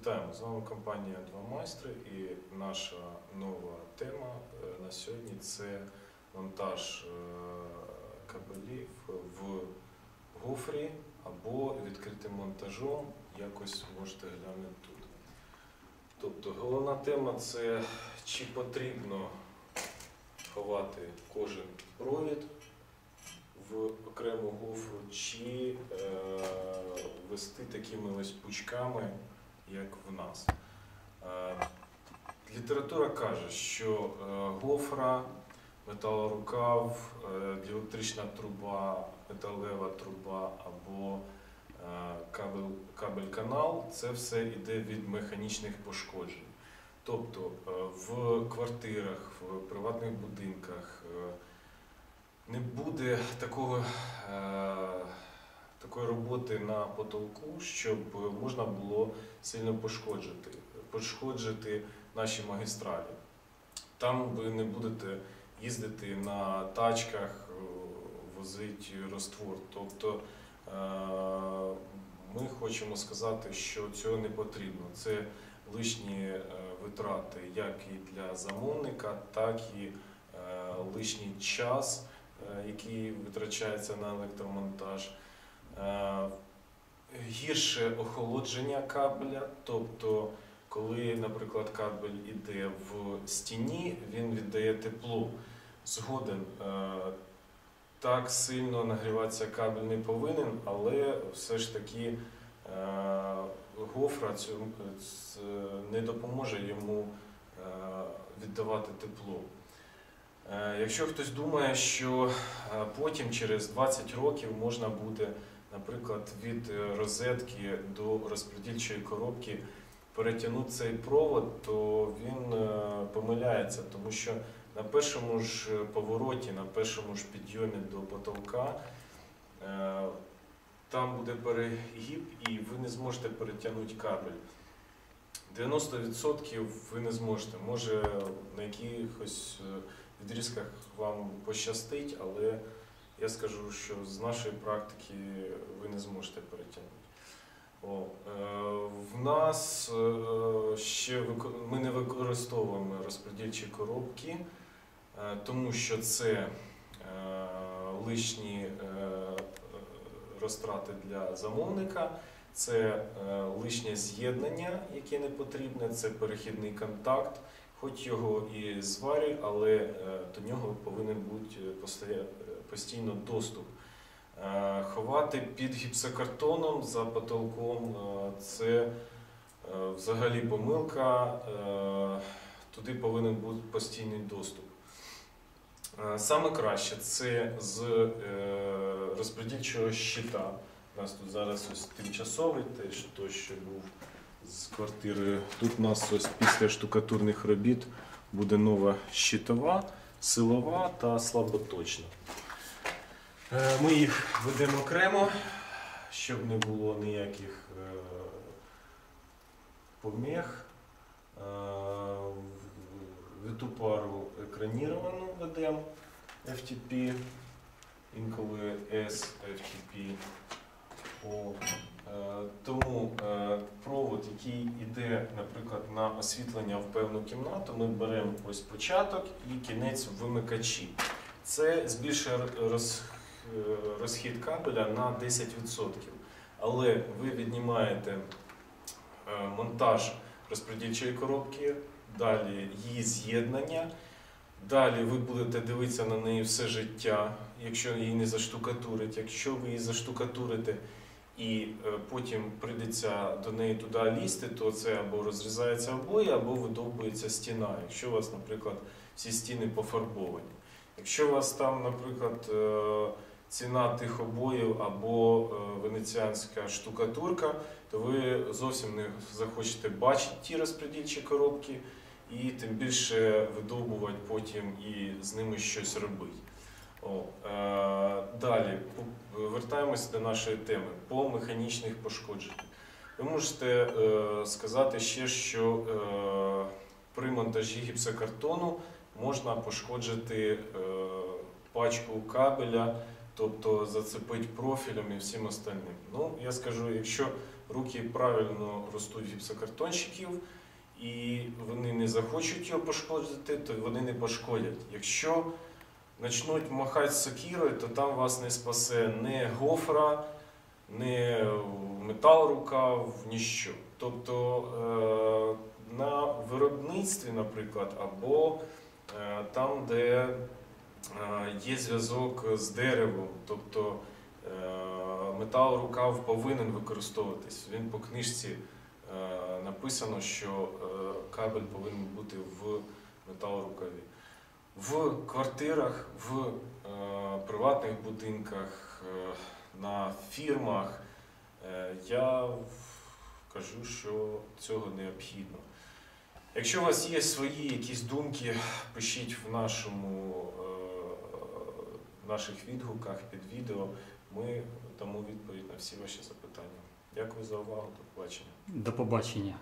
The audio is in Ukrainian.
Вітаємо! З вами компанія Два майстри і наша нова тема е, на сьогодні це монтаж е, кабелів в гофрі або відкритим монтажом. Якось можете глянути тут. Тобто головна тема це чи потрібно ховати кожен провід в окрему гофру, чи е, вести такими ось пучками, як в нас. Е, література каже, що е, гофра, металорукав, е, діелектрична труба, металева труба або кабель, кабель-канал це все йде від механічних пошкоджень. Тобто в квартирах, в приватних будинках не буде такого, такої роботи на потолку, щоб можна було сильно пошкоджити, пошкоджити наші магістралі. Там ви не будете їздити на тачках, е, возити роствор. Тобто е, ми хочемо сказати, що цього не потрібно. Це лишні е, витрати як і для замовника, так і е, лишній час, е, який витрачається на електромонтаж. Е, Гірше охолодження кабеля, тобто, коли, наприклад, кабель іде в стіні, він віддає тепло. Згоден е, так сильно нагріватися кабель не повинен, але все ж таки е, гофра не допоможе йому віддавати тепло. Якщо хтось думає, що потім через 20 років можна буде, наприклад, від е, розетки до розподільчої коробки перетягнути цей провод, то він е, помиляється, тому що на першому ж повороті, на першому ж підйомі до потолка е, там буде перегиб і ви не зможете перетягнути кабель. 90% ви не зможете. Може на якихось е, відрізках вам пощастить, але я скажу, що з нашої практики ви не зможете перетягнути. О, е, в нас е, ще ми не використовуємо розподільчі коробки, е, тому що це лишні розтрати для замовника, це лишнє з'єднання, яке не потрібне, це перехідний контакт, хоч його і зварюй, але до нього повинен бути постійно доступ. Е, Ховати під гіпсокартоном за потолком е, це е, взагалі помилка. Туди повинен бути постійний доступ. Саме краще це з розподільчого щита. У нас тут зараз ось тимчасовий, теж той, що був з квартири. Тут у нас ось після штукатурних робіт буде нова щитова, силова та слаботочна. Е, Ми їх ведемо окремо, щоб не було ніяких е, помех. Е, Ту пару екраніровану ведемо FTP, інколи SFTP. О, Тому провод, який йде, наприклад, на освітлення в певну кімнату, ми беремо ось початок і кінець вимикачі. Це збільшує роз, розхід кабеля на 10%. Але ви віднімаєте е, монтаж розподільчої коробки, далі її з'єднання. Далі ви будете дивитися на неї все життя, якщо її не заштукатурить. Якщо ви її заштукатурите і е, потім прийдеться до неї туди лізти, то це або розрізається обоє, або видовбується стіна, якщо у вас, наприклад, всі стіни пофарбовані. Якщо у вас там, наприклад, е, ціна тих обоїв або е, венеціанська штукатурка, то ви зовсім не захочете бачити ті розподільчі коробки і тим більше видовбувати потім і з ними щось робити. О, е, далі вертаємося до нашої теми по механічних пошкодженнях. Ви можете е, сказати ще, що е, при монтажі гіпсокартону можна пошкоджити е, пачку кабеля, тобто зацепити профілем і всім остальним. Ну, я скажу, якщо руки правильно ростуть гіпсокартонщиків, і вони не захочуть його пошкодити, то вони не пошкодять. Якщо почнуть махати сокірою, то там вас не спасе не гофра, не метал рукав, ніщо. Тобто е, на виробництві, наприклад, або е, там, де є зв'язок з деревом, тобто е, метал рукав повинен використовуватись. Він по книжці е, написано, що е, кабель повинен бути в металорукаві. В квартирах, в е, приватних будинках, е, на фірмах е, я кажу, що цього необхідно. Якщо у вас є свої якісь думки, пишіть в нашому, е, в наших відгуках під відео. Ми дамо відповідь на всі ваші запитання. Дякую за увагу. До побачення. До побачення.